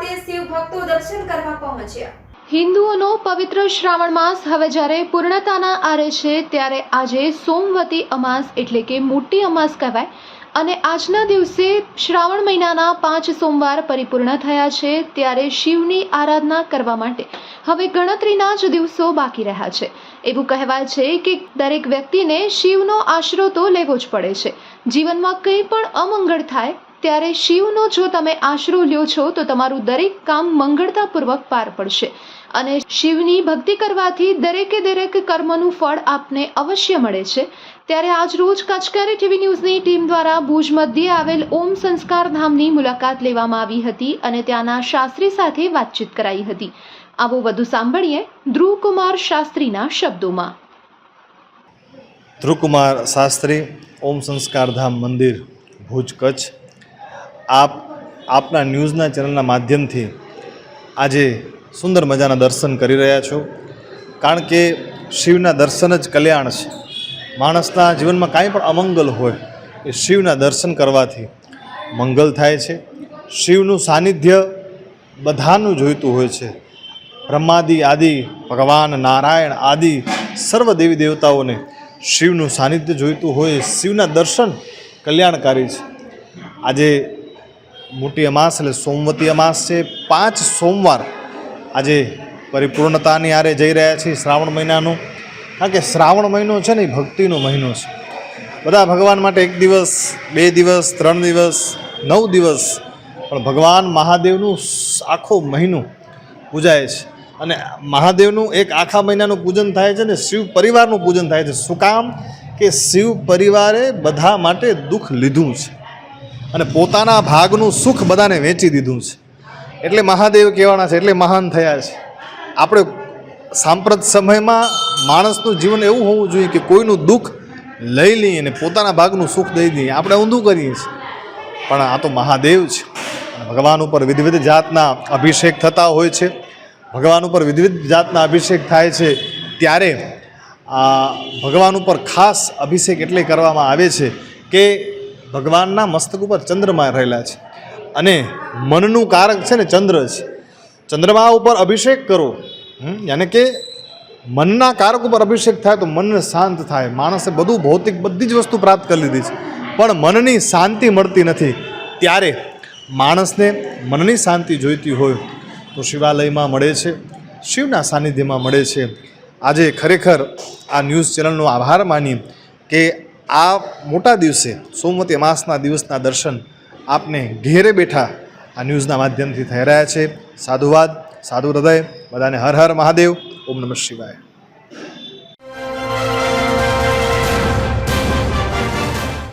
સાથે શિવ ભક્તો દર્શન કરવા પહોંચ્યા. હિન્દુઓનો પવિત્ર શ્રાવણ માસ હવે જ્યારે પૂર્ણતાના આરે છે ત્યારે આજે સોમવતી અમાસ એટલે કે મોટી અમાસ કહેવાય અને આજના દિવસે શ્રાવણ મહિનાના પાંચ સોમવાર પરિપૂર્ણ થયા છે ત્યારે શિવની આરાધના કરવા માટે હવે ગણતરીના જ દિવસો બાકી રહ્યા છે. એવું કહેવાય છે કે દરેક વ્યક્તિને શિવનો આશરો તો લેવો જ પડે છે. જીવનમાં કંઈ પણ અમંગળ થાય ત્યારે શિવનો જો તમે આશરો લ્યો છો, તો તમારું દરેક કામ મંગળતાપૂર્વક પાર પડશે. અને શિવની ભક્તિ કરવાથી દરેકે દરેક કર્મનું ફળ આપને અવશ્ય મળે છે. ત્યારે આજ રોજ કચકારી ટીવી ન્યૂઝની ટીમ દ્વારા ભુજ મધ્યે આવેલ ઓમ સંસ્કાર ધામની મુલાકાત લેવામાં આવી હતી અને ત્યાંના શાસ્ત્રી સાથે વાતચીત કરાઈ હતી. આવો વધુ સાંભળીએ ધ્રુવકુમાર શાસ્ત્રીના શબ્દોમાં. ધ્રુવકુમાર શાસ્ત્રી, ઓમ સંસ્કાર ધામ મંદિર, ભુજ કચ્છ. આપ આપના ન્યૂઝના ચેનલના માધ્યમથી આજે સુંદર મજાના દર્શન કરી રહ્યા છો. કારણ કે શિવના દર્શન જ કલ્યાણ છે. માણસના જીવનમાં કાંઈ પણ અમંગલ હોય એ શિવના દર્શન કરવાથી મંગલ થાય છે. શિવનું સાનિધ્ય બધાનું જોઈતું હોય છે. બ્રહ્માદિ, આદિ, ભગવાન, નારાયણ આદિ સર્વ દેવી દેવતાઓને શિવનું સાનિધ્ય જોઈતું હોય શિવના દર્શન કલ્યાણકારી છે. આજે મોટી અમાસ એટલે સોમવતી અમાસ છે. પાંચ સોમવાર આજે પરિપૂર્ણતાની આરે જઈ રહ્યા છીએ શ્રાવણ મહિનાનું. કારણ કે શ્રાવણ મહિનો છે ને એ ભક્તિનો મહિનો છે. બધા ભગવાન માટે એક દિવસ, બે દિવસ, ત્રણ દિવસ, નવ દિવસ. પણ ભગવાન મહાદેવનું આખો મહિનો પૂજાય છે. અને મહાદેવનું એક આખા મહિનાનું પૂજન થાય છે ને શિવ પરિવારનું પૂજન થાય છે. શું કામ? કે શિવ પરિવારે બધા માટે દુઃખ લીધું છે. અને પોતાના ભાગનું સુખ બધાને વેચી દીધું છે. એટલે મહાદેવ કહેવાના છે, એટલે મહાન થયા છે. આપણે સાંપ્રત સમયમાં માણસનું જીવન એવું હોવું જોઈએ કે કોઈનું દુઃખ લઈ લઈએ અને પોતાના ભાગનું સુખ દઈ દઈએ. આપણે ઊંધું કરીએ છીએ. પણ આ તો મહાદેવ છે. ભગવાન ઉપર વિધવિધ જાતના અભિષેક થતા હોય છે. ભગવાન ઉપર વિધવિધ જાતના અભિષેક થાય છે. ત્યારે આ ભગવાન ઉપર ખાસ અભિષેક એટલે કરવામાં આવે છે કે ભગવાનના મસ્તક ઉપર ચંદ્રમા રહેલા છે. અને મનનું કારક છે ને ચંદ્ર છે ચંદ્રમા ઉપર અભિષેક કરો. યાને કે મનના કારક ઉપર અભિષેક થાય તો મન શાંત થાય. માણસે બધું ભૌતિક બધી જ વસ્તુ પ્રાપ્ત કરી લીધી છે. પણ મનની શાંતિ મળતી નથી. ત્યારે માણસને મનની શાંતિ જોઈતી હોય તો શિવાલયમાં મળે છે. શિવના સાનિધ્યમાં મળે છે. આજે ખરેખર આ ન્યૂઝ ચેનલનો આભાર માની કે આ મોટા દિવસે સોમવતી અમાસના દિવસના દર્શન આપને ઘેરે બેઠા આ ન્યૂઝના માધ્યમથી થઈ રહ્યા છે. સાધુવાદ, સાધુ હૃદય, બધાને હર હર મહાદેવ. ઓમ નમઃ શિવાય.